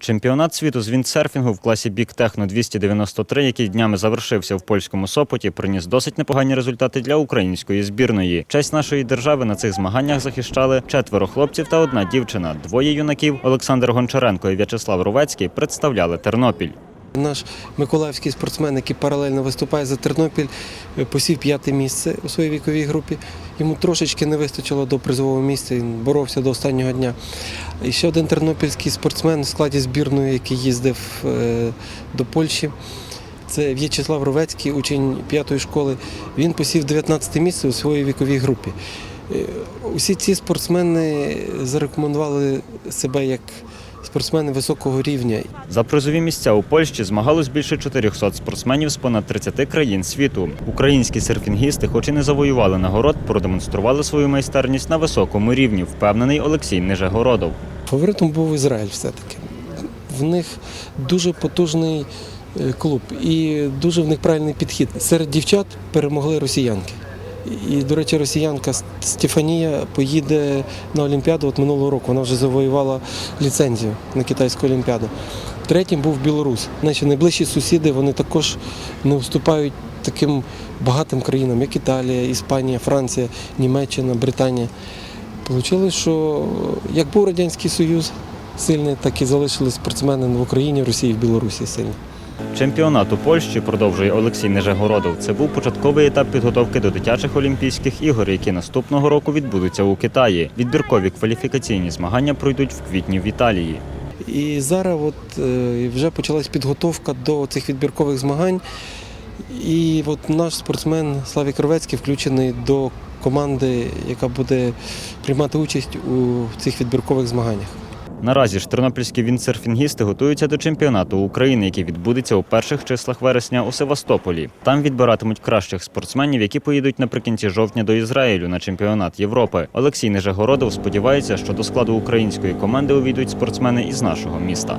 Чемпіонат світу з віндсерфінгу в класі Big техно 293, який днями завершився в польському Сопоті, приніс досить непогані результати для української збірної. Честь нашої держави на цих змаганнях захищали четверо хлопців та одна дівчина. Двоє юнаків Олександр Гончаренко і В'ячеслав Рувецький представляли Тернопіль. Наш миколаївський спортсмен, який паралельно виступає за Тернопіль, е, посів п'яте місце у своїй віковій групі. Йому трошечки не вистачило до призового місця, він боровся до останнього дня. І ще один тернопільський спортсмен в складі збірної, який їздив е, до Польщі. Це В'ячеслав Ровецький, учень п'ятої школи. Він посів 19 місце у своїй віковій групі. Е, Усі ці спортсмени зарекомендували себе як спортсмени високого рівня. За призові місця у Польщі змагалось більше 400 спортсменів з понад 30 країн світу. Українські серфінгісти, хоч і не завоювали нагород, продемонстрували свою майстерність на високому рівні, впевнений Олексій Нижегородов. Фаворитом був Ізраїль все-таки. В них дуже потужний е, клуб і дуже в них правильний підхід. Серед дівчат перемогли росіянки. І, до речі, росіянка Стефанія поїде на Олімпіаду от минулого року. Вона вже завоювала ліцензію на китайську олімпіаду. Третім був білорус. Наші найближчі сусіди вони також не уступають таким багатим країнам, як Італія, Іспанія, Франція, Німеччина, Британія. Получилось, що як був Радянський Союз сильний, так і залишились спортсмени в Україні, Росії, в Білорусі сильні. Чемпіонат у Польщі продовжує Олексій Нижегородов. Це був початковий етап підготовки до дитячих Олімпійських ігор, які наступного року відбудуться у Китаї. Відбіркові кваліфікаційні змагання пройдуть в квітні в Італії. І зараз от, е, вже почалась підготовка до цих відбіркових змагань. І от наш спортсмен Славік Ровецький включений до команди, яка буде приймати участь у цих відбіркових змаганнях. Наразі ж тернопільські віндсерфінгісти готуються до чемпіонату України, який відбудеться у перших числах вересня у Севастополі. Там відбиратимуть кращих спортсменів, які поїдуть наприкінці жовтня до Ізраїлю на чемпіонат Європи. Олексій Нижегородов сподівається, що до складу української команди увійдуть спортсмени із нашого міста.